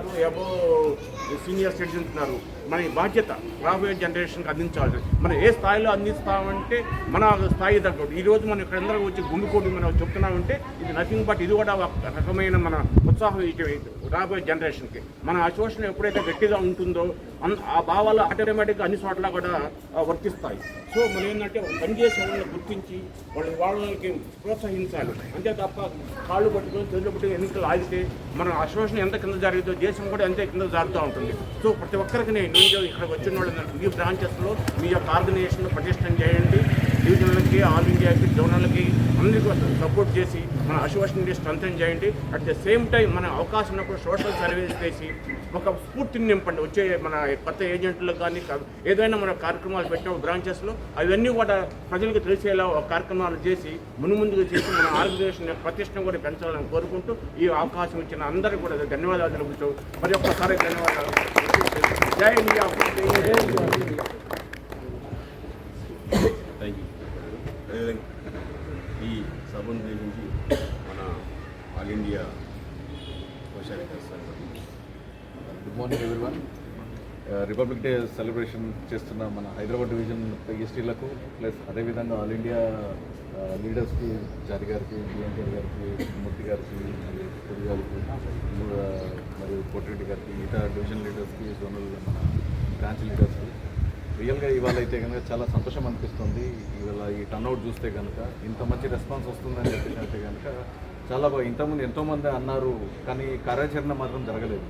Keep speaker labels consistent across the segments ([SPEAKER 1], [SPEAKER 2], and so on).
[SPEAKER 1] ఉన్నారు above senior citizens ఉన్నారు. మన బాధ్యత రాబోయే జనరేషన్కి అందించాలి మనం ఏ స్థాయిలో అందిస్తామంటే మన స్థాయి తగ్గట్టు. ఈరోజు మనం ఇక్కడ అందరూ వచ్చి గుండుకోటి మనం చెప్తున్నామంటే ఇది నథింగ్ బట్ ఇది కూడా ఒక రకమైన మన ఉత్సాహం ఇచ్చే రాబోయే జనరేషన్కి. మన అసోసియేషన్ ఎప్పుడైతే గట్టిగా ఉంటుందో అన్- ఆ భావాలు ఆటోమేటిక్గా అన్ని చోట్ల కూడా వర్తిస్తాయి. సో మనం ఏంటంటే పనిచేసే వాళ్ళని గుర్తించి వాళ్ళ వాళ్ళకి ప్రోత్సహించాలి. అంతే తప్ప కాళ్ళు పట్టుకొని చేతులు పట్టుకొని ఎన్నికలు ఆగితే మన అసోసియేషన్ ఎంత కింద జరుగుతుందో దేశం కూడా అంతే కింద జరుగుతూ ఉంటుంది. సో ప్రతి ఒక్కరికి నేను ఇక్కడికి ఇక్కడ వచ్చిన వాళ్ళు ఈ బ్రాంచెస్లో మీ యొక్క ఆర్గనైజేషన్ పటిష్టం చేయండి. డివిజన్లకి ఆల్ ఇండియాకి జోనల్కి అందరికీ సపోర్ట్ చేసి మన అసోసియేషన్ స్ట్రెంథన్ చేయండి. అట్ ద సేమ్ టైం మన అవకాశం ఉన్నప్పుడు సోషల్ సర్వీస్ చేసి ఒక స్ఫూర్తిని నింపండి. వచ్చే మన కొత్త ఏజెంట్లకు కానీ ఏదైనా మన కార్యక్రమాలు పెట్టిన బ్రాంచెస్లో అవన్నీ కూడా ప్రజలకు తెలిసేలా ఒక కార్యక్రమాలు చేసి మునుముందుగా చేసి మన ఆర్గనైజేషన్ యొక్క ప్రతిష్టం కూడా పెంచాలని కోరుకుంటూ ఈ అవకాశం ఇచ్చిన అందరికీ కూడా ధన్యవాదాలు తెలుపుతూ మరి ఒక్కసారి ధన్యవాదాలు. జై ఇండియా. జై ఇండియా
[SPEAKER 2] థ్యాంక్ యూ అదేవిధంగా ఈ సభను ఉద్దేశించి మన ఆల్ ఇండియా కోశాధికారి sir
[SPEAKER 3] good morning everyone republic day celebration చేస్తున్న మన హైదరాబాద్ డివిజన్ ఎస్టీలకు ప్లస్ అదేవిధంగా ఆల్ ఇండియా uh, లీడర్స్కి జారి గారికి బిఎన్టీఆర్ గారికి మూర్తి గారికి మరియు పురి గారికి uh, మరియు కోటిరెడ్డి గారికి మిగతా డివిజన్ లీడర్స్కి జోనల్ మన బ్రాంచ్ లీడర్స్కి రియల్గా ఇవాళ అయితే కనుక చాలా సంతోషం అనిపిస్తుంది. ఇవాళ ఈ టర్న్అవుట్ చూస్తే కనుక ఇంత మంచి రెస్పాన్స్ వస్తుందని చెప్పేసి కనుక చాలా బాగా ఇంతకుముందు ఎంతోమంది అన్నారు కానీ కార్యాచరణ మాత్రం జరగలేదు.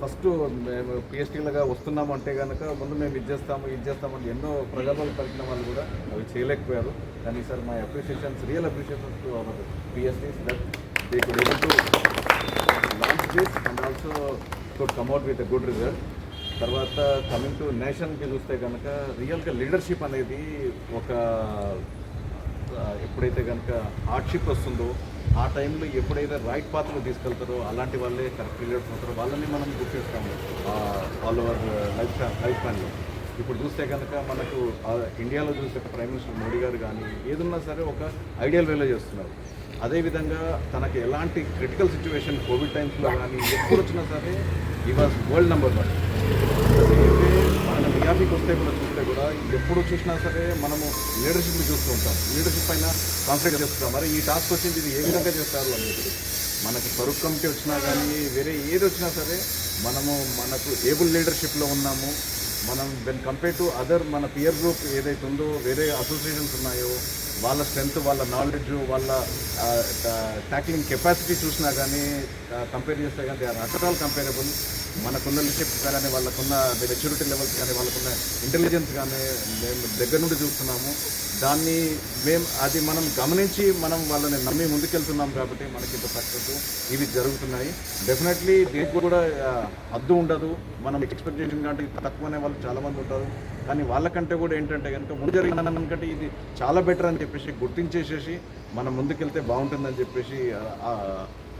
[SPEAKER 3] ఫస్ట్ మేము పిఎస్టీలుగా వస్తున్నాము అంటే కనుక ముందు మేము ఇది చేస్తాము ఇది చేస్తామని ఎన్నో ప్రజలు పలికిన వాళ్ళు కూడా అవి చేయలేకపోయారు. కానీ sir my appreciations real appreciations to our PSTs that they could able to launch this and also could come out with a good result తర్వాత కమింగ్ టు నేషన్కి చూస్తే కనుక రియల్గా లీడర్షిప్ అనేది ఒక ఎప్పుడైతే కనుక హార్డ్షిప్ వస్తుందో ఆ టైంలో ఎప్పుడైతే రైట్ పాత్రలో తీసుకెళ్తారో అలాంటి వాళ్ళే కరెక్ట్ లీడర్స్ అవుతారో వాళ్ళని మనం గుర్తిస్తాము ఆల్ ఓవర్ లైఫ్ లైఫ్ ప్లాన్లో ఇప్పుడు చూస్తే కనుక మనకు ఇండియాలో చూసే ప్రైమ్ మినిస్టర్ మోడీ గారు కానీ ఏదన్నా సరే ఒక ఐడియల్ వేలో చేస్తున్నారు. అదేవిధంగా తనకి ఎలాంటి క్రిటికల్ సిచ్యువేషన్ కోవిడ్ టైమ్స్లో కానీ ఎప్పుడు వచ్చినా సరే ఈ వాజ్ వరల్డ్ నెంబర్ వన్ మన విఆర్పీకి వస్తే కూడా చూస్తే కూడా ఎప్పుడు చూసినా సరే మనము లీడర్షిప్ని చూస్తూ ఉంటాం. లీడర్షిప్ పైన కాన్సన్ట్రేట్ చేస్తున్నాం మరి ఈ టాస్క్ వచ్చింది ఇది ఏ విధంగా చేస్తారు అని చెప్పి మనకి ఫరూక్ కమిటీ వచ్చినా కానీ వేరే ఏది వచ్చినా సరే మనము మనకు ఏబుల్ లీడర్షిప్లో ఉన్నాము. మనం వెన్ కంపేర్ టు అదర్ మన పియర్ గ్రూప్ ఏదైతే ఉందో వేరే అసోసియేషన్స్ ఉన్నాయో వాళ్ళ స్ట్రెంత్ వాళ్ళ నాలెడ్జ్ వాళ్ళ ట్యాక్లింగ్ కెపాసిటీ చూసినా కానీ కంపేర్ చేస్తే కానీ they are at all comparable మనకున్న లీడర్షిప్ కానీ వాళ్ళకున్న మెచ్యూరిటీ లెవెల్స్ కానీ వాళ్ళకున్న ఇంటెలిజెన్స్ కానీ మేము దగ్గర నుండి చూస్తున్నాము. దాన్ని మేము అది మనం గమనించి మనం వాళ్ళని నమ్మి ముందుకెళ్తున్నాం కాబట్టి మనకి ఇంత సక్సెస్ ఇవి జరుగుతున్నాయి. డెఫినెట్లీ దీనికి కూడా అద్దు హద్దు ఉండదు. మనం ఎక్స్పెక్టేషన్ కంటే తక్కువనే వాళ్ళు చాలామంది ఉంటారు. కానీ వాళ్ళకంటే కూడా ఏంటంటే కనుక ముందు జరిగిన ఇది చాలా బెటర్ అని చెప్పేసి గుర్తించేసేసి మనం ముందుకెళ్తే బాగుంటుందని చెప్పేసి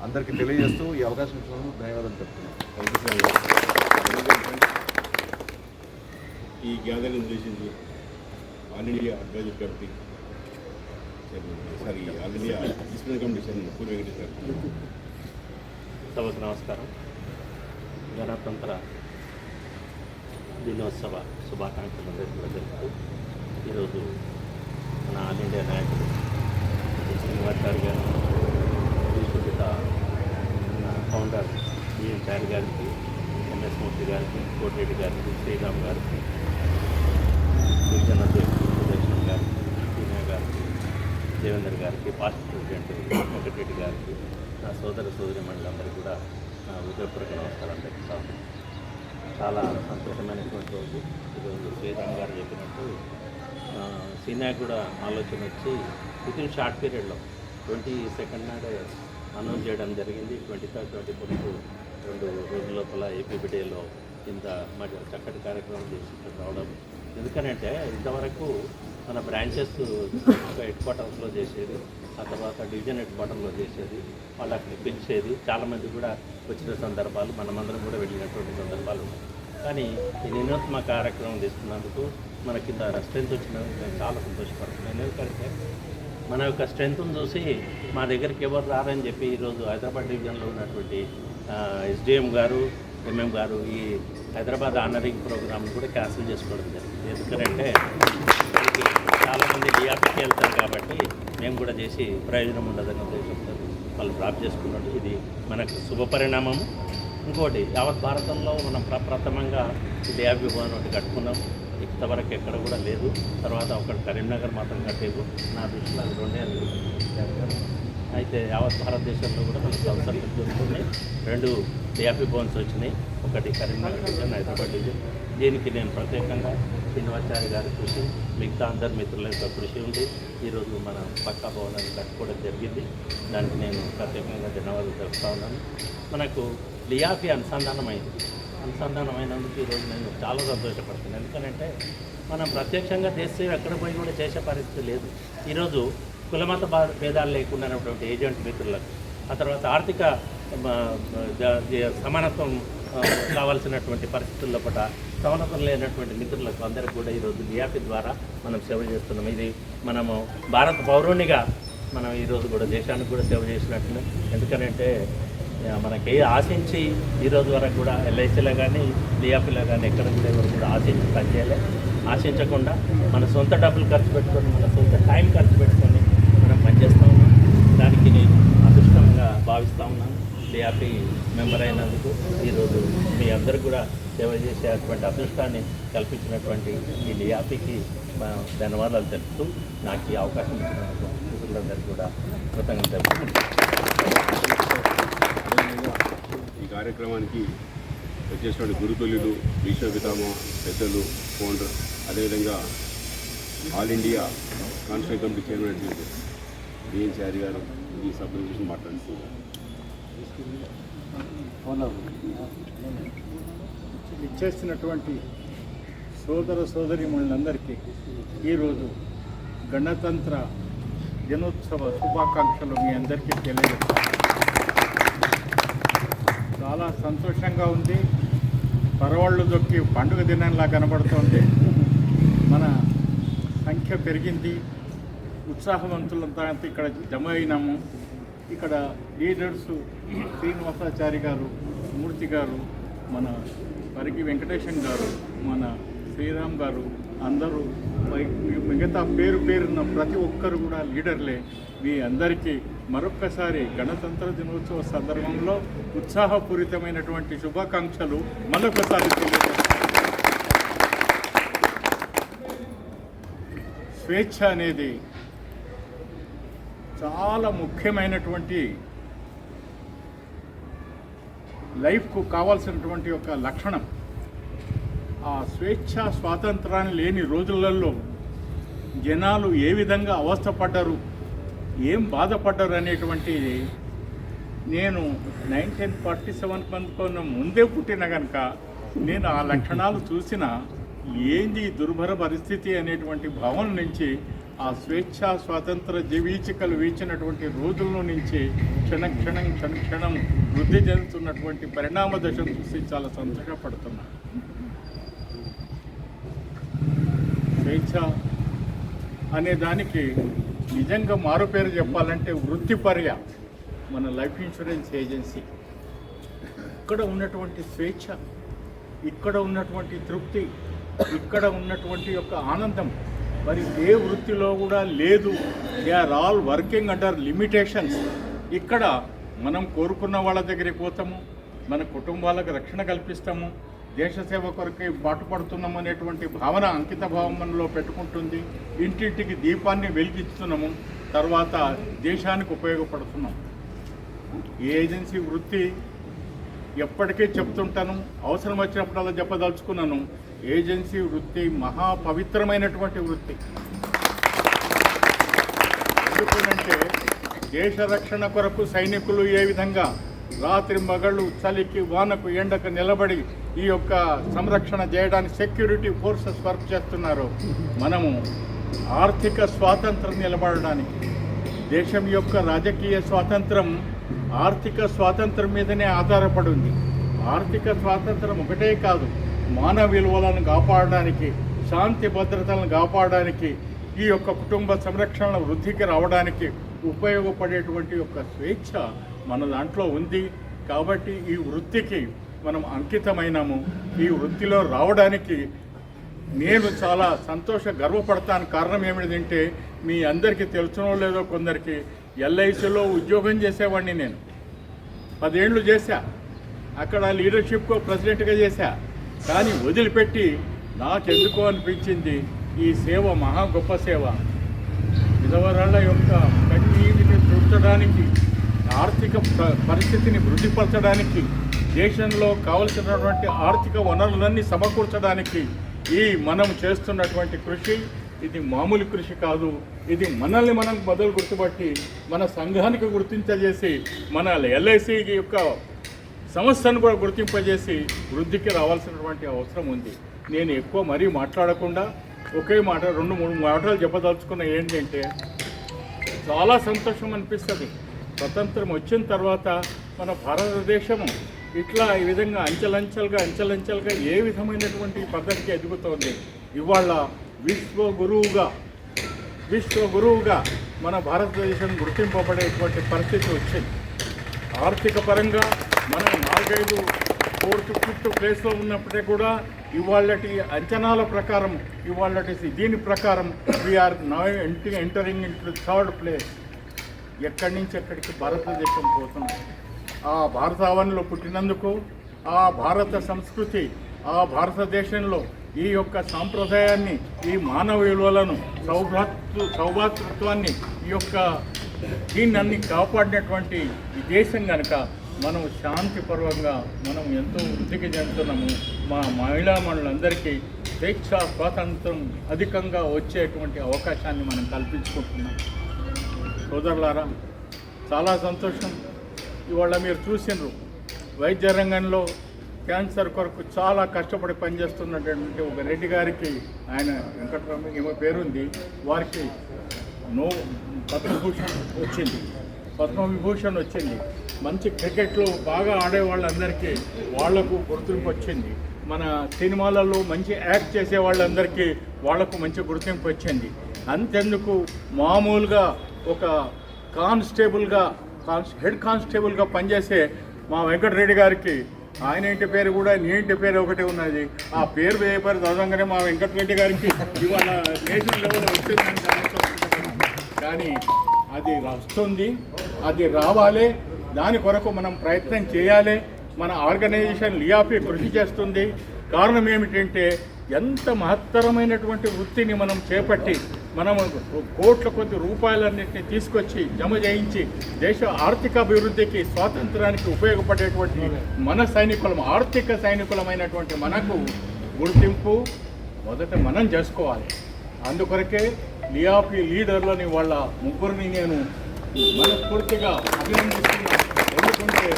[SPEAKER 3] అందరికీ తెలియజేస్తూ ఈ అవకాశం ఇచ్చినందుకు ధన్యవాదాలు చెప్తున్నాను.
[SPEAKER 2] ఈ గ్యాదరింగ్ చేసింది all India advisor committee sorry all India discipline committee chairman పూర్వ వెంకటేష్
[SPEAKER 4] సభకు నమస్కారం. గణతంత్ర దినోత్సవ శుభాకాంక్షలు తెలుపుతూ ఈరోజు మన ఆల్ ఇండియా నాయకుడు శ్రీనివాచారి గారు విశ్వపిత ఫౌండర్ బిఎన్ చారి గారికి ఎంఎస్ మూర్తి గారికి కోటిరెడ్డి గారికి శ్రీరామ్ గారికి గిరిజన అధ్యక్షుడు సుదర్శన్ గారికి సీనియర్ గారికి దేవేందర్ గారికి పాస్ట్ ప్రెసిడెంట్ వెంకటరెడ్డి గారికి నా సోదర సోదరి మండలందరికీ కూడా నా హృదయపూర్వక నమస్కారం తెలుస్తాను చాలా సంతోషమైనటువంటి రోజు. ఈరోజు శ్రీరామ్ గారు చెప్పినట్టు సీనియా కూడా ఆలోచన వచ్చి విత్ ఇన్ షార్ట్ పీరియడ్లో ట్వంటీ సెకండ్ నాడే అనౌన్స్ చేయడం జరిగింది. ట్వంటీ థర్డ్ ట్వంటీ ఫోర్త్ రెండు రోజుల లోపల ఏపీబీడీలో ఇంత మరి చక్కటి కార్యక్రమం చేసి రావడం. ఎందుకనంటే ఇంతవరకు మన బ్రాంచెస్ ఒక హెడ్ క్వార్టర్స్లో చేసేది ఆ తర్వాత డివిజన్ హెడ్ క్వార్టర్లో చేసేది వాళ్ళకి పిలిచేది చాలామంది కూడా వచ్చిన సందర్భాలు మనమందరం కూడా వెళ్ళినటువంటి సందర్భాలు కానీ ఈ నినోత్మ కార్యక్రమం తీసుకున్నందుకు మన కింద స్ట్రెంత్ వచ్చినందుకు నేను చాలా సంతోషపడుతున్నాను ఎందుకంటే మన యొక్క స్ట్రెంత్ను చూసి మా దగ్గరికి ఎవరు రారని చెప్పి ఈరోజు హైదరాబాద్ డివిజన్లో ఉన్నటువంటి ఎస్డిఎం గారు ఎంఎం గారు ఈ హైదరాబాద్ ఆనరింగ్ ప్రోగ్రామ్ కూడా క్యాన్సిల్ చేసుకోవడం జరిగింది. ఎందుకంటే చాలామంది డిఆర్టీకి వెళ్తారు కాబట్టి మేము కూడా చేసి ప్రయోజనం ఉండదని ఉద్దేశంతో వాళ్ళు డ్రాప్ చేసుకున్నట్టు ఇది మనకు శుభ పరిణామము. ఇంకోటి యావత్ భారతంలో మనం ప్రప్రథమంగా ఈ భవన్ ఒకటి కట్టుకున్నాం. ఇంతవరకు ఎక్కడ కూడా లేదు. తర్వాత ఒకటి కరీంనగర్ మాత్రం కట్టేది. నా దృష్టిలో అది రెండే అనుకుంటున్నాను అయితే యావత్ భారతదేశంలో కూడా మనకు అవసరాలు దొరుకుతున్నాయి రెండు డిఆర్పీ బోన్స్ వచ్చినాయి. ఒకటి కరీంనగర్ డివిజన్ హైదరాబాద్ డివిజన్ దీనికి నేను ప్రత్యేకంగా శ్రీనివాచారి గారి కృషి మిగతా అందరి మిత్రుల యొక్క కృషి ఉంది. ఈరోజు మన పక్కా భవనాన్ని కట్టుకోవడం జరిగింది. దానికి నేను ప్రత్యేకంగా ధన్యవాదాలు తెలుపుతా ఉన్నాను. మనకు లియాఫీ అనుసంధానమైంది. అనుసంధానమైనందుకు ఈరోజు నేను చాలా సంతోషపడుతున్నాను. ఎందుకంటే మనం ప్రత్యక్షంగా చేస్తే ఎక్కడ పోయి కూడా చేసే పరిస్థితి లేదు. ఈరోజు కులమత భా- భేదాలు లేకుండా ఉన్నటువంటి ఏజెంట్ మిత్రులకు. ఆ తర్వాత ఆర్థిక సమానత్వం కావాల్సినటువంటి పరిస్థితుల్లో కూడా సమానత్వం లేనటువంటి మిత్రులకు అందరికీ కూడా ఈరోజు లియాఫీ ద్వారా మనం సేవ చేస్తున్నాం. ఇది మనము భారత పౌరునిగా మనం ఈరోజు కూడా దేశానికి కూడా సేవ చేసినట్లు ఎందుకనంటే మనకి ఆశించి ఈరోజు వరకు కూడా ఎల్ఐసిలో కానీ డిఆర్పీలో కానీ ఎక్కడ కూడా ఎవరు కూడా ఆశించి పనిచేయలే. ఆశించకుండా మన సొంత డబ్బులు ఖర్చు పెట్టుకొని మన సొంత టైం ఖర్చు పెట్టుకొని దానికి నేను అదృష్టంగా భావిస్తూ ఉన్నాను. డిఆర్పీ మెంబర్ అయినందుకు ఈరోజు మీ అందరు కూడా సేవ చేసేటువంటి అదృష్టాన్ని కల్పించినటువంటి ఈ డిఆర్పీకి ధన్యవాదాలు తెలుపుతూ నాకు ఈ అవకాశం ఇచ్చిన మిత్రులందరికీ కూడా కృతజ్ఞత
[SPEAKER 2] ఈ కార్యక్రమానికి వచ్చేసినటువంటి గురుతుల్యులు విశ్వపితామ పెద్దలు ఫోన్ అదేవిధంగా all India constitute committee chairman BN Chari గారు ఈ సభ గురించి మాట్లాడుతున్నారు?
[SPEAKER 5] ఇచ్చేసినటువంటి సోదర సోదరిమణులందరికీ ఈరోజు గణతంత్ర దినోత్సవ శుభాకాంక్షలు మీ అందరికీ తెలియజేస్తాను. చాలా సంతోషంగా ఉంది. పరవాళ్ళు దొక్కి పండుగ దినంలా కనబడుతోంది. మన సంఖ్య పెరిగింది. ఉత్సాహవంతులంతా ఇక్కడ జమ అయినాము. ఇక్కడ లీడర్స్ శ్రీనివాసాచారి గారు మూర్తి గారు మన పరికి వెంకటేశన్ గారు మన శ్రీరామ్ గారు అందరూ మిగతా పేరు పేరున్న ప్రతి ఒక్కరు కూడా లీడర్లే. మీ అందరికీ మరొక్కసారి గణతంత్ర దినోత్సవ సందర్భంలో ఉత్సాహపూరితమైనటువంటి శుభాకాంక్షలు మరొకసారి స్వేచ్ఛ అనేది చాలా ముఖ్యమైనటువంటి లైఫ్కు కావాల్సినటువంటి ఒక లక్షణం. ఆ స్వేచ్ఛ స్వాతంత్రాన్ని లేని రోజులలో జనాలు ఏ విధంగా అవస్థపడ్డారు ఏం బాధపడ్డారు అనేటువంటిది నేను నైన్టీన్ ఫార్టీ సెవెన్ కన్నా ముందే పుట్టిన కనుక నేను ఆ లక్షణాలు చూసిన ఏంది దుర్భర పరిస్థితి అనేటువంటి భావన నుంచి ఆ స్వేచ్ఛ స్వాతంత్ర జీవీచికలు వీచినటువంటి రోజుల్లో నుంచి క్షణక్షణం క్షణం క్షణం వృద్ధి చెందుతున్నటువంటి పరిణామ దశను చూసి చాలా సంతోషపడుతున్నా స్వేచ్ఛ అనే దానికి నిజంగా మారుపేరు చెప్పాలంటే వృత్తిపర్య మన లైఫ్ ఇన్సూరెన్స్ ఏజెన్సీ. ఇక్కడ ఉన్నటువంటి స్వేచ్ఛ ఇక్కడ ఉన్నటువంటి తృప్తి ఇక్కడ ఉన్నటువంటి యొక్క ఆనందం మరి ఏ వృత్తిలో కూడా లేదు. They are all working under limitations ఇక్కడ మనం కోరుకున్న వాళ్ళ దగ్గరికి పోతాము మన కుటుంబాలకు రక్షణ కల్పిస్తాము దేశ సేవ కొరకై పాటుపడుతున్నాం అనేటువంటి భావన అంకిత భావనలో పెట్టుకుంటుంది. ఇంటింటికి దీపాన్ని వెలిగిస్తున్నాము తర్వాత దేశానికి ఉపయోగపడుతున్నాం. ఈ ఏజెన్సీ వృత్తి ఎప్పటికీ చెప్తుంటాను అవసరం వచ్చినప్పుడల్లా చెప్పదలుచుకున్నాను ఏజెన్సీ వృత్తి మహా పవిత్రమైనటువంటి వృత్తి. ఎందుకంటే దేశ రక్షణ కొరకు సైనికులు ఏ విధంగా రాత్రి మగళ్ళు చలికి వానకు ఎండకు నిలబడి ఈ యొక్క సంరక్షణ చేయడానికి సెక్యూరిటీ ఫోర్సెస్ వర్క్ చేస్తున్నారు మనము ఆర్థిక స్వాతంత్రం నిలబడడానికి దేశం యొక్క రాజకీయ స్వాతంత్రం ఆర్థిక స్వాతంత్రం మీదనే ఆధారపడి ఉంది. ఆర్థిక స్వాతంత్రం ఒకటే కాదు మానవ విలువలను కాపాడడానికి శాంతి భద్రతలను కాపాడడానికి ఈ యొక్క కుటుంబ సంరక్షణ వృద్ధికి రావడానికి ఉపయోగపడేటువంటి యొక్క స్వేచ్ఛ మన దాంట్లో ఉంది. కాబట్టి ఈ వృత్తికి మనం అంకితమైనాము. ఈ వృత్తిలో రావడానికి నేను చాలా సంతోష గర్వపడతాను. కారణం ఏమిటంటే మీ అందరికీ తెలుసునో లేదో కొందరికి ఎల్ఐసిలో ఉద్యోగం చేసేవాడిని నేను. పదేళ్ళు చేశా. అక్కడ లీడర్షిప్ ప్రెసిడెంట్గా చేశా. కానీ వదిలిపెట్టి నాకెందుకో అనిపించింది ఈ సేవ మహా గొప్ప సేవ. విధవరాళ్ళ యొక్క కన్నీటిని చూడటానికి ఆర్థిక ప- పరిస్థితిని వృద్ధిపరచడానికి దేశంలో కావలసినటువంటి ఆర్థిక వనరులన్నీ సమకూర్చడానికి ఈ మనం చేస్తున్నటువంటి కృషి ఇది మామూలు కృషి కాదు. ఇది మనల్ని మనం మొదలు గుర్తుపట్టి మన సంఘానికి గుర్తించజేసి మన ఎల్ఐసి యొక్క సంస్థను కూడా గుర్తింపజేసి వృద్ధికి రావాల్సినటువంటి అవసరం ఉంది. నేను ఎక్కువ మరీ మాట్లాడకుండా ఒకే మాట రెండు మూడు మాటలు చెప్పదలుచుకున్న ఏంటంటే చాలా సంతోషం అనిపిస్తుంది. స్వతంత్రం వచ్చిన తర్వాత మన భారతదేశము ఇట్లా ఈ విధంగా అంచెలంచెలుగా అంచెలంచెలుగా ఏ విధమైనటువంటి పద్ధతికి ఎదుగుతోంది? ఇవాళ విశ్వ గురువుగా విశ్వ గురువుగా మన భారతదేశం గుర్తింపబడేటువంటి పరిస్థితి వచ్చింది. ఆర్థిక పరంగా మనం నాలుగైదు ఫోర్త్ ఫిఫ్త్ ప్లేస్లో ఉన్నప్పటికీ కూడా ఇవాళటి అంచనాల ప్రకారం ఇవాళటి దీని ప్రకారం we are now entering in to third place ఎక్కడి నుంచి ఎక్కడికి భారతదేశం పోతున్నాం ఆ భారతావనిలో పుట్టినందుకు ఆ భారత సంస్కృతి ఆ భారతదేశంలో ఈ యొక్క సాంప్రదాయాన్ని ఈ మానవ విలువలను సౌభ్రాతృ సౌభాతృత్వాన్ని ఈ యొక్క దీన్ని అన్ని కాపాడినటువంటి ఈ దేశం కనుక మనం శాంతిపూర్వకంగా మనం ఎంతో వృద్ధికి చెందుతున్నాము. మా మహిళా మనులందరికీ స్వేచ్ఛ స్వాతంత్రం అధికంగా వచ్చేటువంటి అవకాశాన్ని మనం కల్పించుకుంటున్నాం. సోదరులారా చాలా సంతోషం. ఇవాళ మీరు చూసినారు వైద్య రంగంలో క్యాన్సర్ కొరకు చాలా కష్టపడి పనిచేస్తున్నటువంటి ఒక రెడ్డి గారికి ఆయన వెంకటరామ ఏమో పేరుంది. వారికి నో పద్మభూషణ్ వచ్చింది. పద్మవిభూషణ్ వచ్చింది. మంచి క్రికెట్లో బాగా ఆడే వాళ్ళందరికీ వాళ్ళకు గుర్తింపు వచ్చింది మన సినిమాలలో మంచి యాక్ట్ చేసే వాళ్ళందరికీ వాళ్ళకు మంచి గుర్తింపు వచ్చింది అంతెందుకు మామూలుగా ఒక కానిస్టేబుల్గా కాన్స్ హెడ్ కానిస్టేబుల్గా పనిచేసే మా వెంకటరెడ్డి గారికి ఆయన ఇంటి పేరు కూడా నీ ఇంటి పేరు ఒకటే ఉన్నది. ఆ పేరు పేపర్ చదవగానే మా వెంకటరెడ్డి గారికి ఇవాళ నేషనల్ లెవెల్ వచ్చిందని కానీ అది వస్తుంది అది రావాలి. దాని కొరకు మనం ప్రయత్నం చేయాలి. మన ఆర్గనైజేషన్ లియాఫీ కృషి చేస్తుంది. కారణం ఏమిటంటే ఎంత మహత్తరమైనటువంటి వృత్తిని మనం చేపట్టి మనం కోట్ల కొద్ది రూపాయలన్నింటినీ తీసుకొచ్చి జమ చేయించి దేశ ఆర్థిక అభివృద్ధికి స్వాతంత్రానికి ఉపయోగపడేటువంటి మన సైనికులం ఆర్థిక సైనికులమైనటువంటి మనకు గుర్తింపు మొదట మనం చేసుకోవాలి. అందుకొరకే లియాఫీ లీడర్లని వాళ్ళ ముగ్గురిని నేను మనస్ఫూర్తిగా అభినందిస్తున్నాను. ఎందుకంటే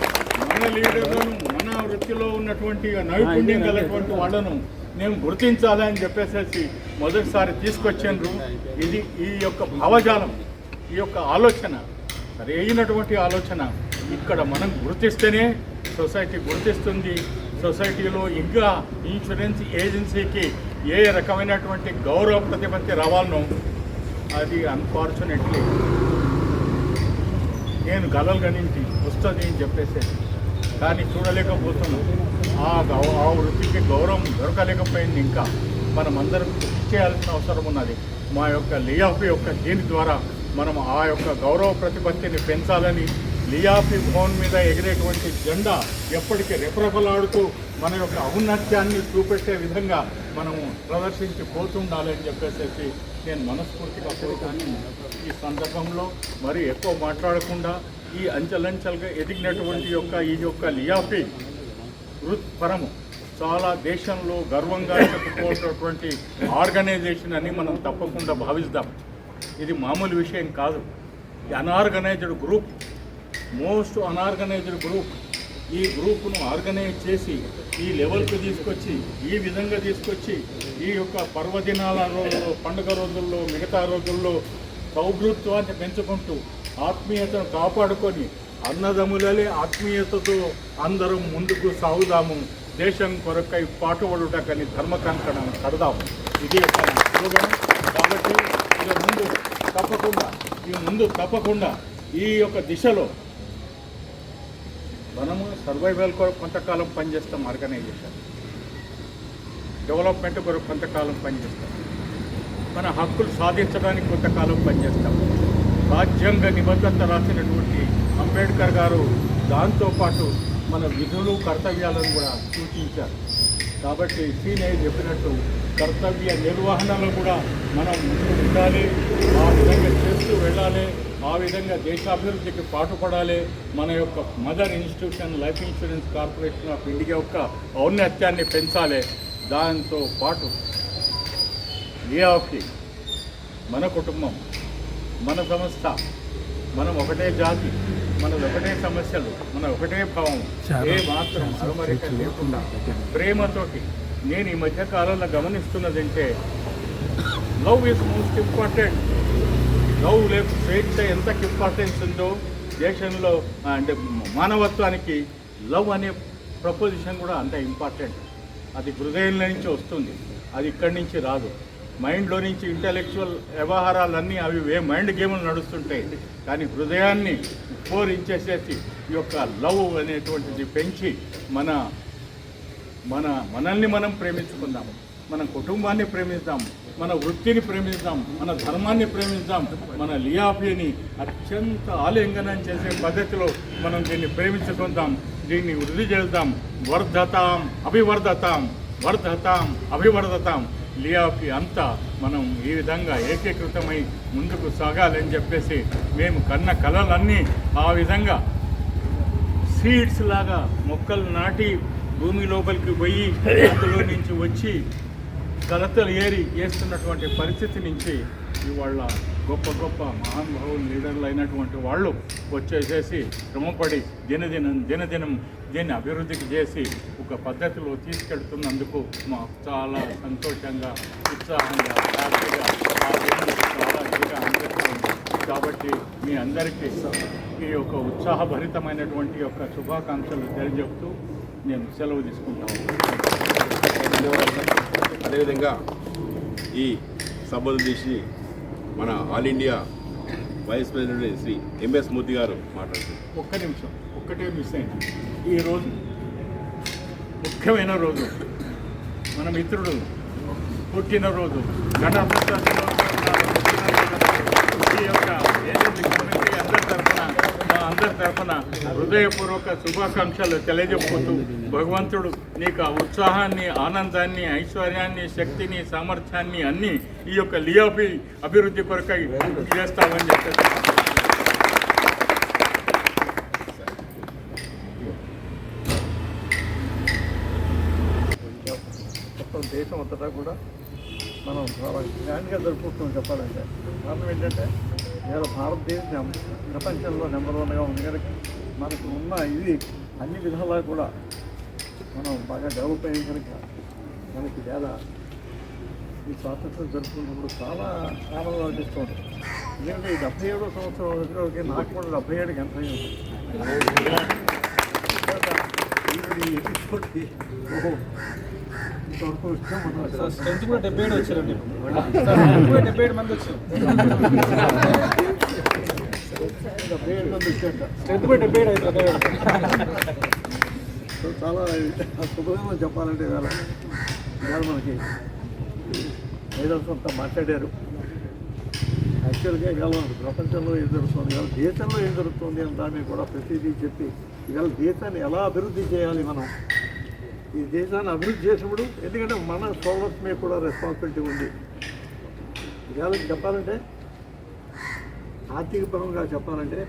[SPEAKER 5] మన లీడర్లను మన వృత్తిలో ఉన్నటువంటి నైపుణ్యం గలటువంటి వాళ్ళను నేను గుర్తించాలని చెప్పేసి మొదటిసారి తీసుకొచ్చాను ఇది ఈ యొక్క భావజాలం ఈ యొక్క ఆలోచన సరి అయినటువంటి ఆలోచన ఇక్కడ మనం గుర్తిస్తేనే సొసైటీ గుర్తిస్తుంది. సొసైటీలో ఇంకా ఇన్సూరెన్స్ ఏజెన్సీకి ఏ రకమైనటువంటి గౌరవ ప్రతిపత్తి రావాలనో అది అన్ఫార్చునేట్లీ నేను గలలు గణించి వస్తుంది అని చెప్పేసి. కానీ చూడలేకపోతున్నాం. ఆ గౌ- ఆ వృత్తికి గౌరవం దొరకలేకపోయింది ఇంకా. మనం అందరం కృషి చేయాల్సిన అవసరం ఉన్నది. మా యొక్క లియాఫీ యొక్క దీని ద్వారా మనం ఆ యొక్క గౌరవ ప్రతిపత్తిని పెంచాలని లియాఫీ భవన్ మీద ఎగిరేటువంటి జెండా ఎప్పటికీ రెపరెపలాడుతూ మన యొక్క ఔన్నత్యాన్ని చూపెట్టే విధంగా మనము ప్రదర్శించి పోతుండాలని చెప్పేసి నేను మనస్ఫూర్తిగా కోరుతాను ఈ సందర్భంలో మరి ఎక్కువ మాట్లాడకుండా ఈ అంచెలంచెలుగా ఎదిగినటువంటి యొక్క ఈ యొక్క లియాఫీ వృత్పరము చాలా దేశంలో గర్వంగా చెప్పుకోవటటువంటి ఆర్గనైజేషన్ అని మనం తప్పకుండా భావిస్తాం. ఇది మామూలు విషయం కాదు. Unorganised group most unorganised group ఈ గ్రూపును ఆర్గనైజ్ చేసి ఈ లెవెల్కు తీసుకొచ్చి ఈ విధంగా తీసుకొచ్చి ఈ యొక్క పర్వదినాల రోజుల్లో పండుగ రోజుల్లో మిగతా రోజుల్లో సౌభృత్వాన్ని పెంచుకుంటూ ఆత్మీయతను కాపాడుకొని అన్నదములలే ఆత్మీయతతో అందరం ముందుకు సాగుదాము. దేశం కొరకై పాటుపడుటకని ధర్మ కంకణం కడదాము. ఇది ఒక స్లోగన్ కాబట్టి ఇక ముందు తప్పకుండా ఈ ముందు తప్పకుండా ఈ యొక్క దిశలో మనము సర్వైవల్ కొరకు కొంతకాలం పనిచేస్తాం ఆర్గనైజేషన్ డెవలప్మెంట్ కొరకు కొంతకాలం పనిచేస్తాం. మన హక్కులు సాధించడానికి కొంతకాలం పనిచేస్తాం. రాజ్యాంగ నిబద్ధత రాసినటువంటి అంబేద్కర్ గారు దాంతోపాటు మన విధులు కర్తవ్యాలను కూడా సూచించారు. కాబట్టి సీనియర్ చెప్పినట్టు కర్తవ్య నిర్వహణలో కూడా మనం ముందు ఉండాలి ఆ విధంగా చేస్తూ వెళ్ళాలి ఆ విధంగా దేశాభివృద్ధికి పాటుపడాలి. మన యొక్క mother institution life insurance corporation of India యొక్క ఔన్నత్యాన్ని పెంచాలి. దాంతో పాటు ఏఆఫ్కి మన కుటుంబం మన సంస్థ మనం ఒకటే జాతి మన ఒకటే సమస్యలు మన ఒకటే భావం. ఏ మాత్రం అరమరిక లేకుండా ప్రేమతోటి నేను ఈ మధ్య కాలంలో గమనిస్తున్నదంటే love is most important love లేక స్వేచ్ఛ ఎంత ఇంపార్టెన్స్ ఉందో దేశంలో అంటే మానవత్వానికి లవ్ అనే ప్రపోజిషన్ కూడా అంత ఇంపార్టెంట్ అది హృదయంలో నుంచి వస్తుంది. అది ఇక్కడి నుంచి రాదు. మైండ్లో నుంచి ఇంటలెక్చువల్ వ్యవహారాలన్నీ అవి వే మైండ్ గేములు నడుస్తుంటాయి. కానీ హృదయాన్ని పూరించేసేసి ఈ యొక్క లవ్ అనేటువంటిది పెంచి మన మన మనల్ని మనం ప్రేమించుకుందాం. మన కుటుంబాన్ని ప్రేమిద్దాం. మన వృత్తిని ప్రేమిద్దాం. మన ధర్మాన్ని ప్రేమిద్దాం. మన లియాఫీని అత్యంత ఆలింగనం చేసే పద్ధతిలో మనం దీన్ని ప్రేమించుకుందాం. దీన్ని వృద్ధి చేద్దాం. వర్ధతాం. అభివర్ధతాం. వర్ధతాం. అభివర్ధతాం. లియాకి అంతా మనం ఈ విధంగా ఏకీకృతమై ముందుకు సాగాలని చెప్పేసి మేము కన్న కళలన్నీ ఆ విధంగా సీడ్స్ లాగా మొక్కలు నాటి భూమి లోపలికి పోయి అందులో నుంచి వచ్చి కలతలు ఏరి చేస్తున్నటువంటి పరిస్థితి నుంచి ఇవాళ గొప్ప గొప్ప మహానుభావులు లీడర్లు అయినటువంటి వాళ్ళు వచ్చేసేసి శ్రమపడి దినదినం దినదినం దీన్ని అభివృద్ధికి చేసి ఒక పద్ధతిలో తీసుకెళ్తున్నందుకు మాకు చాలా సంతోషంగా ఉత్సాహంగా హ్యాపీగా చాలా ఇదిగా అనిపిస్తుంది. కాబట్టి మీ అందరికీ ఈ యొక్క ఉత్సాహభరితమైనటువంటి యొక్క శుభాకాంక్షలు తెలియజెప్తూ నేను సెలవు తీసుకుంటాను.
[SPEAKER 2] అదేవిధంగా ఈ సభలు తీసి మన all India vice president Shri MS Murthy గారు మాట్లాడుతున్నారు.
[SPEAKER 5] ఒక్క నిమిషం ఒక్కటే మిస్ అయింది. ఈరోజు ముఖ్యమైన రోజు. మన మిత్రుడు పుట్టినరోజు. గణపతి ఈ యొక్క ఏజెన్సీ కమిటీ అందరి తరఫున మా అందరి తరఫున హృదయపూర్వక శుభాకాంక్షలు తెలియజెప్పుతూ భగవంతుడు నీకు ఆ ఉత్సాహాన్ని ఆనందాన్ని ఐశ్వర్యాన్ని శక్తిని సామర్థ్యాన్ని అన్నీ ఈ యొక్క లియాబి అభివృద్ధి కొరకై చేస్తామని చెప్పేసి
[SPEAKER 6] దేశం అంతటా కూడా మనం చాలా గ్రాండ్గా జరుపుకుంటున్నాం చెప్పాలంటే. కారణం ఏంటంటే ఇవాళ భారతదేశం ప్రపంచంలో నెంబర్ వన్గా ఉంది. కనుక మనకు ఉన్న ఇది అన్ని విధాలా కూడా మనం బాగా డెవలప్ అయ్యాం కనుక మనకి వేళ ఈ స్వాతంత్రం జరుపుకున్నప్పుడు చాలా ఆనందం అనిపిస్తుంది. ఎందుకంటే ఈ డెబ్బై ఏడో సంవత్సరం దగ్గరికి నాకు కూడా డెబ్బై ఏడుకి ఎంత అయింది ఈ ఇంతవరకు వచ్చాం
[SPEAKER 7] స్ట్రెంత్ కూడా డెబ్బై ఏడు వచ్చారండి కూడా డెబ్బై ఏడు మంది వచ్చారు
[SPEAKER 6] డెబ్బై ఏడు మంది
[SPEAKER 7] స్ట్రెంత్ కూడా డెబ్బై ఏడు అయితే
[SPEAKER 6] సో చాలా శుభ్రంగా చెప్పాలంటే ఇవాళ ఇవాళ మనకి లీడర్స్ అంతా మాట్లాడారు యాక్చువల్గా ఇవాళ మనకి ప్రపంచంలో ఏం జరుగుతుంది ఇవాళ దేశంలో ఏం జరుగుతుంది అని దాన్ని కూడా ప్రతిదీ చెప్పి ఇవాళ దేశాన్ని ఎలా అభివృద్ధి చేయాలి మనం ఈ దేశాన్ని అభివృద్ధి చేసినప్పుడు ఎందుకంటే మన సోలర్స్ మీద కూడా రెస్పాన్సిబిలిటీ ఉంది. ఇవాళ చెప్పాలంటే ఆర్థిక పరంగా చెప్పాలంటే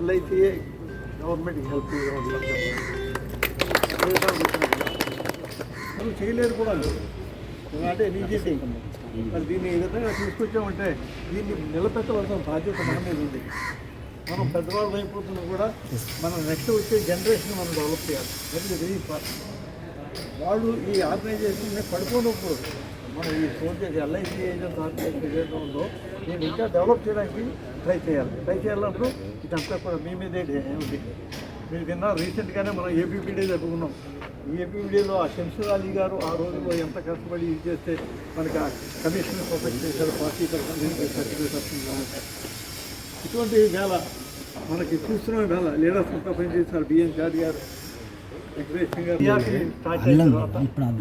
[SPEAKER 6] ఎల్ఐసిఏ గవర్నమెంట్కి హెల్ప్ మనం చేయలేదు కూడా అంటే బీజేపీ మరి దీన్ని ఈ విధంగా తీసుకొచ్చామంటే దీన్ని నిలబెట్టవలసిన బాధ్యత మన మీద ఉంది. మనం పెద్దవాళ్ళు అయిపోతున్నా కూడా మనం నెక్స్ట్ వచ్చే జనరేషన్ మనం డెవలప్ చేయాలి. దట్ ఇస్ వెరీ ఇంపార్టెంట్ వాళ్ళు ఈ ఆర్గనైజేషన్ పడిపోయినప్పుడు మనం ఈ సోర్సెస్ ఎల్ఐసి ఏజెంట్ ఆర్గనైజేషన్ ఏదైతే ఉందో నేను ఇంకా డెవలప్ చేయడానికి ట్రై చేయాలి. ట్రై చేయాలన్నప్పుడు ఇదంతా కూడా మీ మీదే ఏమిటి మీరు విన్నా రీసెంట్గానే మనం ఏపీపీడీ జరుపుకున్నాం. ఈ ఏపీపీడీలో ఆ శంషుర్ అలీ గారు ఆ రోజుల్లో ఎంత కష్టపడి ఇది చేస్తే మనకి ఆ కమిషన్ ప్రొటెక్ట్ చేశారు ఫార్టీ పర్సెంట్ ఇటువంటి వేళ మనకి చూస్తున్న వేళ. లీడర్స్ అంతా పనిచేశారు. బిఎన్ చారి గారు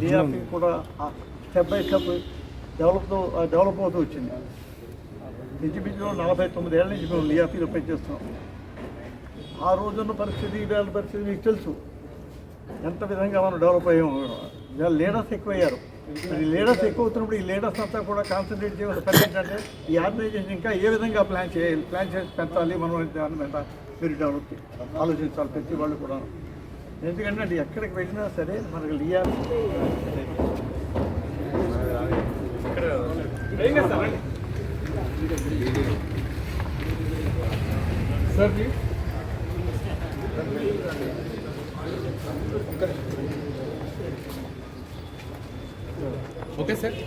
[SPEAKER 6] DRP కూడా step by step develop develop అవుతూ వచ్చింది. ఇంచుమించు నలభై తొమ్మిది ఏళ్ళ నుంచి మేము లియాపీలో పనిచేస్తున్నాం ఆ రోజున్న పరిస్థితి ఇవాళ పరిస్థితి మీకు తెలుసు. ఎంత విధంగా మనం డెవలప్ అయ్యాము. ఇవాళ లీడర్స్ ఎక్కువయ్యారు. మరి లీడర్స్ ఎక్కువ అవుతున్నప్పుడు ఈ లీడర్స్ అంతా కూడా కాన్సన్ట్రేట్ పని ఏంటంటే ఈ ఆర్గనైజేషన్ ఇంకా ఏ విధంగా ప్లాన్ చేయాలి ప్లాన్ చేసి పెంచాలి మనం దాని మీద మీరు డెవలప్ చేయాలి. ఆలోచించాలి ప్రతి వాళ్ళు కూడా ఎందుకంటే అది ఎక్కడికి వెళ్ళినా సరే మనకు Liya
[SPEAKER 8] okay sir.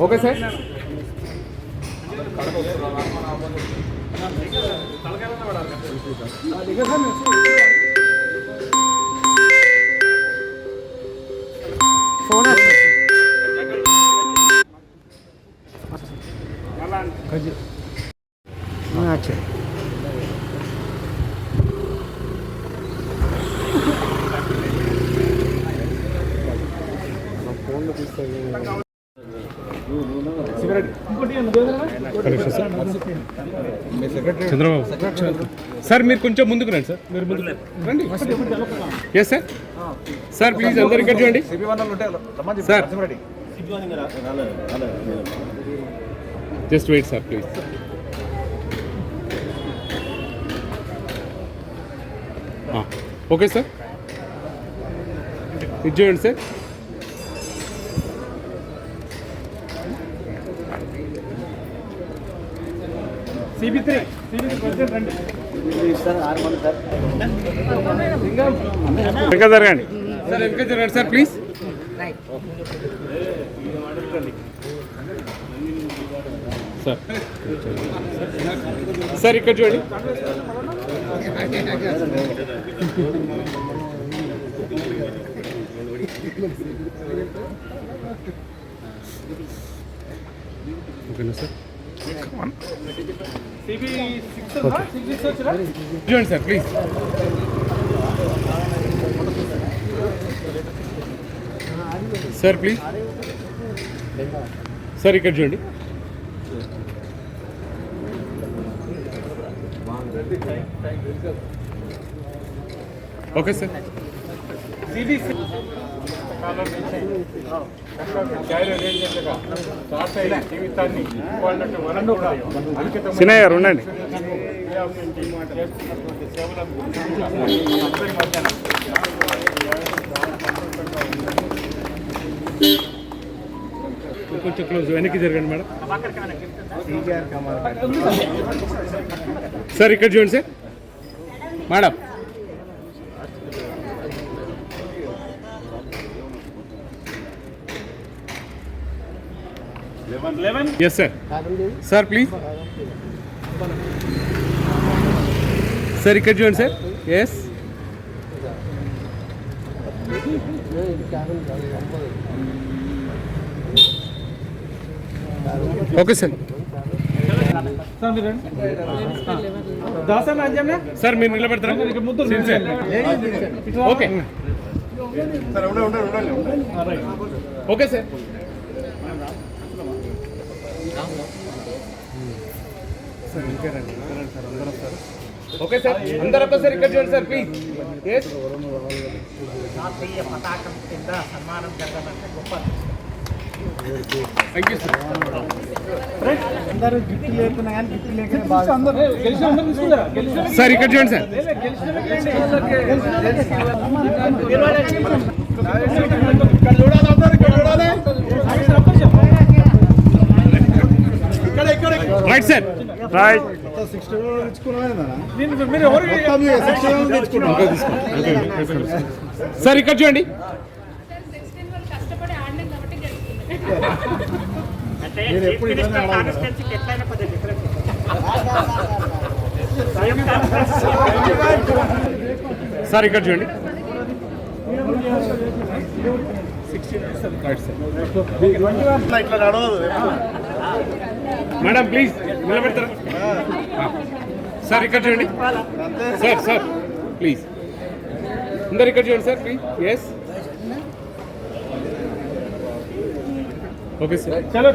[SPEAKER 8] Okay sir Chandrababu. Sir మీరు కొంచెం ముందుకు రండి సార్. మీరు ముందుకు రండి. ఎస్ సార్ సార్ ప్లీజ్ అందరు ఇక్కడ చూడండి sir. Just wait sir please okay sir ఇది చూడండి సార్
[SPEAKER 5] సిబి త్రీ. రండి.
[SPEAKER 8] వెనక జరగండి సార్ వెనక జరగండి సార్ ప్లీజ్ సార్. సార్ ఇక్కడ చూడండి. ఓకేనా సార్? చూడండి sir please sir please sir ఇక్కడ చూడండి ఓకే సార్
[SPEAKER 5] జీవితాన్ని
[SPEAKER 8] సినయ్య గారు ఉండండి. కొంచెం క్లోజ్ వెనక్కి జరగండి మేడం. సార్ ఇక్కడ చూడండి sir. Madam yes sir sir please sir ఇక్కడ చూడండి sir yes okay sir
[SPEAKER 5] Dasan రాజ్యమే
[SPEAKER 8] సార్ మీరు నిలబెడతారా sincere okay okay sir okay sir అందరూ ఒక్కసారి ఇక్కడ చూడండి సార్ ప్లీజ్
[SPEAKER 7] జాతీయ పతాకం కింద సన్మానం జరగాలంటే గొప్ప
[SPEAKER 8] థ్యాంక్ యూ సార్
[SPEAKER 7] అందరూ గిఫ్ట్ లేకున్నా కానీ గిఫ్ట్ లేకనే బాగా
[SPEAKER 8] సార్ ఇక్కడ చూడండి సార్
[SPEAKER 7] ఇక్కడ చూడాలి ఇక్కడ చూడాలి ఇక్కడ ఇక్కడ
[SPEAKER 8] రైట్ సార్ రైట్ సార్ ఇక్కడ చూడండి. సార్ ఇక్కడ చూడండి.
[SPEAKER 7] ఇట్లా నడవదు
[SPEAKER 8] మేడం ప్లీజ్ నిలబెడతారా? సార్ ఇక్కడ చూడండి. సార్ సార్ ప్లీజ్ అందరు ఇక్కడ చూడండి sir please yes okay sir
[SPEAKER 7] చలో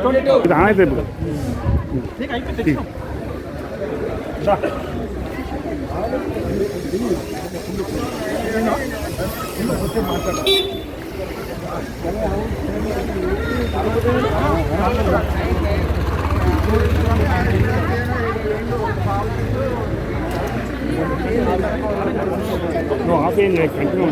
[SPEAKER 7] నువ్వు
[SPEAKER 8] ఆపేయండి కంటిన్యూ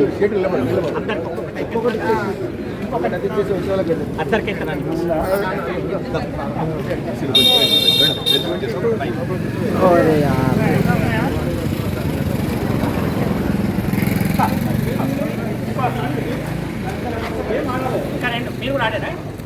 [SPEAKER 8] మీరు కూడా ఆడారా?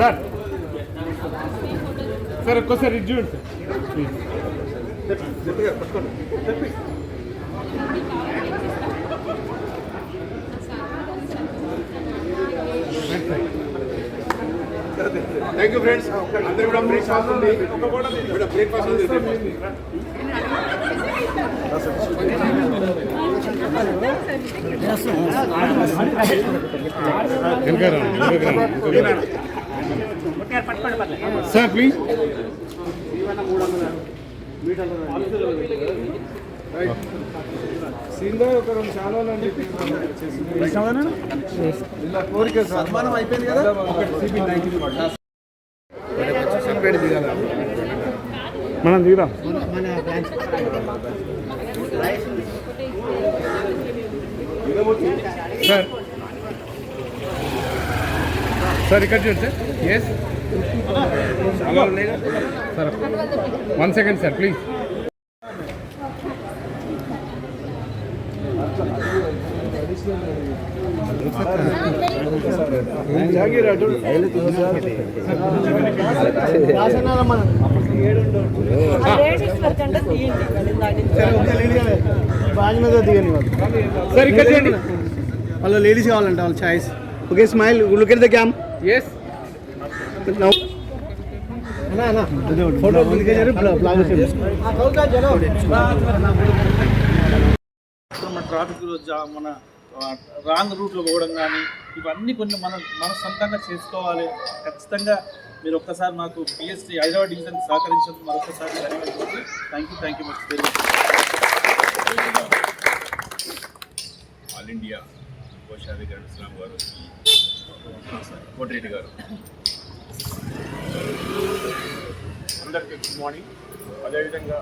[SPEAKER 8] సార్ సార్ ఒక్కసారి ఇది చూడండి sir please
[SPEAKER 2] thank you friends అందరూ కూడా బ్రేక్ఫాస్ట్ ఉంది. ఇక్కడ బ్రేక్ఫాస్ట్ ఉంది.
[SPEAKER 8] వెనక రండి, వెనక రండి, వెనక రండి. సార్ ప్లీజ్
[SPEAKER 7] సన్మానం అయిపోయింది కదా?
[SPEAKER 8] మనం దిగురా సార్. సార్ ఇక్కడ చూడండి sir. Yes sir one second sir please sir ఇక్కడ చూడండి
[SPEAKER 7] వాళ్ళ లేడీస్ కావాలంట వాళ్ళ choice okay smile look at the cam
[SPEAKER 8] yes
[SPEAKER 9] traffic మన రాంగ్ రూట్లో పోవడం కానీ ఇవన్నీ కొన్ని మనం మనం సొంతంగా చేసుకోవాలి. ఖచ్చితంగా మీరు ఒక్కసారి మాకు పిఎస్టీ హైదరాబాద్ డివిజన్ సహకరించినందుకు మరొకసారి ధన్యవాదాలు. Thank you thank you much very
[SPEAKER 2] all India కోశాధికారి ఇస్లాం గారు కోటిరెడ్డి గారు.
[SPEAKER 1] అందరికీ గుడ్ మార్నింగ్. అదేవిధంగా